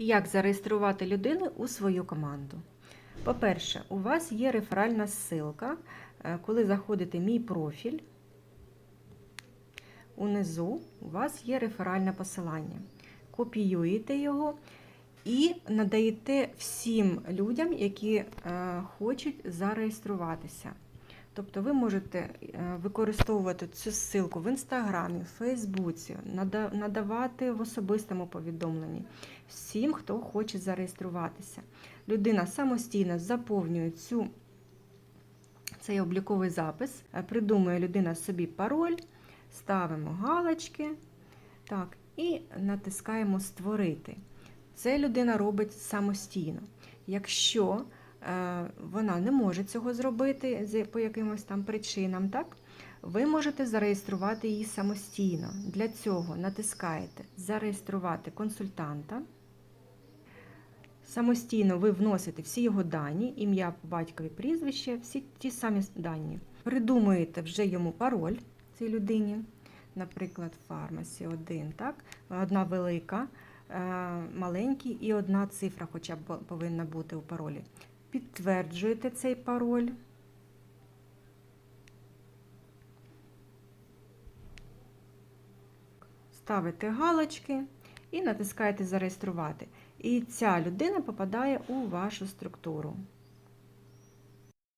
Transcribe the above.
Як зареєструвати людину у свою команду? По-перше, у вас є реферальна ссылка. Е, Коли заходите в мій профіль, унизу у вас є реферальне посилання. Копіюєте його і надаєте всім людям, які е, хочуть зареєструватися. Тобто ви можете е, використовувати цю ссылку в інстаграмі, в Фейсбуці, надавати в особистому повідомленні всім, хто хоче зареєструватися. Людина самостійно заповнює цю, цей обліковий запис, е, придумує людина собі пароль, ставимо галочки так, і натискаємо Створити. Це людина робить самостійно. Якщо вона не може цього зробити по якимось там причинам, так? Ви можете зареєструвати її самостійно. Для цього натискаєте Зареєструвати консультанта. Самостійно ви вносите всі його дані, ім'я батькові прізвище, всі ті самі дані. Придумуєте вже йому пароль цій людині, наприклад, фармасі 1, так? Одна велика, е, маленький і одна цифра хоча б повинна бути у паролі. Підтверджуєте цей пароль. Ставите галочки і натискаєте Зареєструвати. І ця людина попадає у вашу структуру.